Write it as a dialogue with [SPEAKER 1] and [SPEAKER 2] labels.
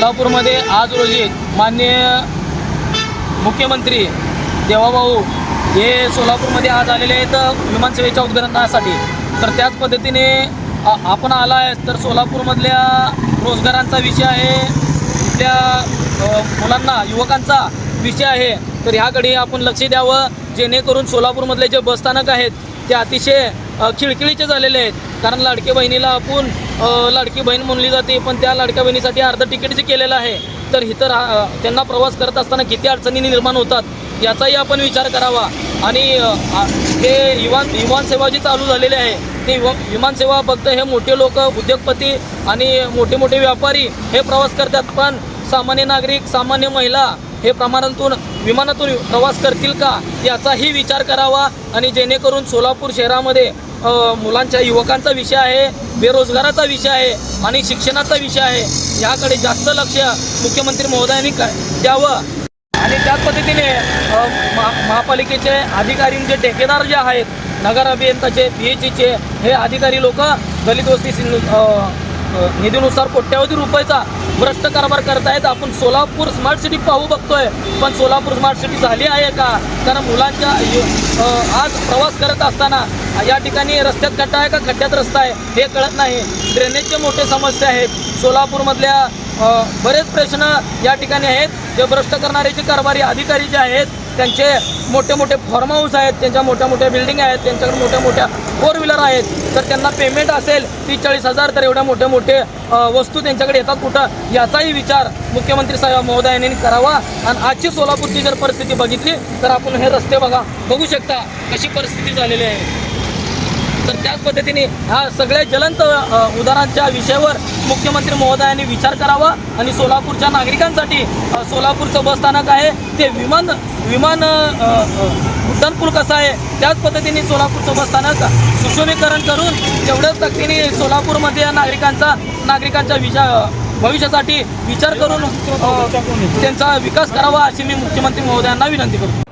[SPEAKER 1] सोलापूरमध्ये आज रोजी माननीय मुख्यमंत्री देवाभाऊ हे सोलापूरमध्ये आज आलेले आहेत विमानसेवेच्या उद्घाटनासाठी. तर त्याच पद्धतीने आपण आला आहे तर सोलापूरमधल्या रोजगारांचा विषय आहे तिथल्या मुलांना युवकांचा विषय आहे. तर ह्याकडे आपण लक्ष द्यावं जेणेकरून सोलापूरमधले जे बसस्थानक आहेत ते अतिशय खिळखिळीचे झालेले आहेत. कारण लाडक्या बहिणीला आपण लाडकी बहीण म्हणली जाते पण त्या लाडक्या बहिणीसाठी अर्धं तिकीट जे केलेलं आहे तर इतर त्यांना प्रवास करत असताना किती अडचणी निर्माण होतात याचाही आपण विचार करावा. आणि अ, हे विमान विमानसेवा जी चालू झालेली आहे ते विमा विमानसेवा फक्त हे मोठे लोक उद्योगपती आणि मोठे मोठे व्यापारी हे प्रवास करतात. पण सामान्य नागरिक सामान्य महिला हे प्रमाणातून विमानातून प्रवास करतील का? याचाही विचार करावा आणि जेणेकरून सोलापूर शहरामध्ये मुलांच्या युवकांचा विषय आहे बेरोजगाराचा विषय आहे आणि शिक्षणाचा विषय आहे याकडे जास्त लक्ष मुख्यमंत्री महोदयांनी काय द्यावं. आणि त्याच पद्धतीने महा महापालिकेचे अधिकारी जे ठेकेदार जे आहेत नगर अभियंताचे पी एच ईचे हे अधिकारी लोक दलित वस्ती निधीनुसार कोट्यावधी रुपयाचा भ्रष्ट कारभार करतायत. आपण सोलापूर स्मार्ट सिटी पाहू बघतोय. पण सोलापूर स्मार्ट सिटी झाली आहे का? कारण मुलांच्या आज प्रवास करत असताना या ठिकाणी रस्त्यात खड्डा आहे का खड्ड्यात रस्ता आहे? हे कळत नाही. ड्रेनेजचे मोठे समस्या आहेत. सोलापूरमधल्या बरेच प्रश्न या ठिकाणी आहेत. जे भ्रष्ट करणारे जे कारभारी अधिकारी जे आहेत त्यांचे मोठे मोठे फार्म हाऊस आहेत त्यांच्या मोठ्या मोठ्या बिल्डिंग आहेत त्यांच्याकडे मोठ्या मोठ्या फोर व्हीलर आहेत. तर त्यांना पेमेंट असेल तीस चाळीस हजार तर एवढ्या मोठे मोठे वस्तू त्यांच्याकडे येतात कुठं? याचाही विचार मुख्यमंत्री साहेब महोदयांनी करावा. आणि आजची सोलापूरची जर परिस्थिती बघितली तर आपण हे रस्ते बघा. बघू शकता कशी परिस्थिती झालेली आहे. तर त्याच पद्धतीने ह्या सगळ्या ज्वलंत उदाहरणांच्या विषयावर मुख्यमंत्री महोदयांनी विचार करावा आणि सोलापूरच्या नागरिकांसाठी सोलापूरचं बसस्थानक आहे ते विमान विमान उड्डाणपूल कसं आहे त्याच पद्धतीने सोलापूरचं बसस्थानक सुशोभीकरण करून तेवढ्याच ताकदीने सोलापूरमध्ये नागरिकांचा नागरिकांच्या विचा भविष्यासाठी विचार करून त्यांचा विकास करावा अशी मी मुख्यमंत्री महोदयांना विनंती करतो.